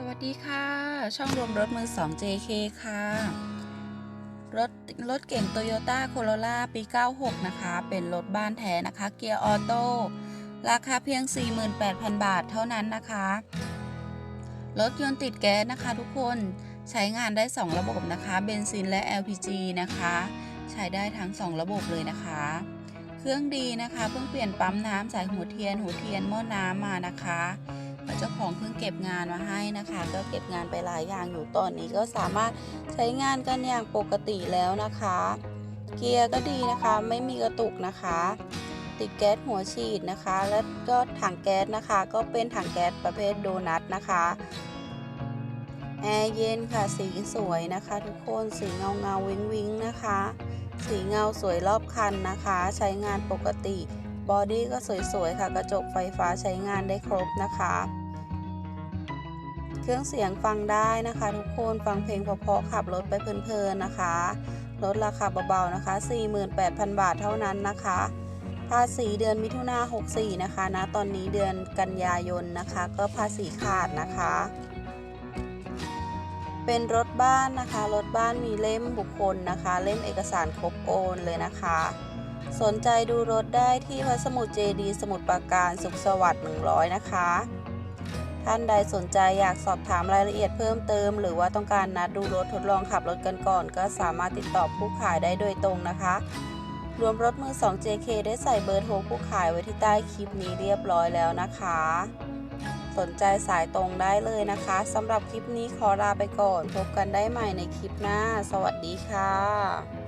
สวัสดีค่ะ ช่องรวมรถมือ 2 JK ค่ะ รถรถเก่ง Toyota Corolla ปี 96 นะคะ เป็นรถบ้านแท้นะคะ เกียร์ออโต้ ราคาเพียง 48,000 บาทเท่านั้นนะคะ รถยนต์ติดแก๊สนะคะทุกคน ใช้งานได้ 2 ระบบนะคะ เบนซินและ LPG นะคะ ใช้ได้ทั้ง 2 ระบบเลยนะคะ เครื่องดีนะคะ เพิ่งเปลี่ยนปั๊มน้ำสายหัวเทียนหัวเทียนหม้อน้ำมานะคะ เจ้าของเพิ่งเก็บงานมาให้นะคะ ก็เก็บงานไปหลายอย่างอยู่ตอนนี้ก็สามารถใช้งานกันอย่างปกติแล้วนะคะ เกียร์ก็ดีนะคะ ไม่มีกระตุกนะคะ ติดแก๊สหัวฉีดนะคะ แล้วก็ถังแก๊สนะคะ ก็เป็นถังแก๊สประเภทโดนัทนะคะแอร์เย็นค่ะสีสวยนะคะ ทุกคนสีเงาเงาวิงวิงนะคะ สีเงาสวยรอบคันนะคะ ใช้งานปกติบอดี้ก็สวยๆค่ะ กระจกไฟฟ้าใช้งานได้ครบนะคะ เครื่องเสียงฟังได้นะคะ ทุกคนฟังเพลงเพราะๆขับรถไปเพลินๆนะคะลดราคาเบาๆนะคะ 48,000 บาทเท่านั้นนะคะ ภาษีเดือนมิถุนา64 นะคะนะตอนนี้เดือนกันยายนนะคะ ก็ภาษีขาดนะคะ เป็นรถบ้านนะคะ รถบ้านมีเล่มบุคคลนะคะ เล่มเอกสารครบโอนเลยนะคะ สนใจดูรถได้ที่พระสมุทรเจดี สมุทรปราการสุขสวัสดิ์100 นะคะ ท่านใดสนใจอยากสอบถามรายละเอียดเพิ่มเติม หรือว่าต้องการนัดดูรถทดลองขับรถกันก่อน ก็สามารถติดต่อผู้ขายได้โดยตรงนะคะ รวมรถมือ 2 JK ได้ใส่เบอร์โทรผู้ขายไว้ที่ใต้คลิปนี้เรียบร้อยแล้วนะคะ สนใจสายตรงได้เลยนะคะสำหรับคลิปนี้ขอลาไปก่อน พบกันได้ใหม่ในคลิปหน้า สวัสดีค่ะ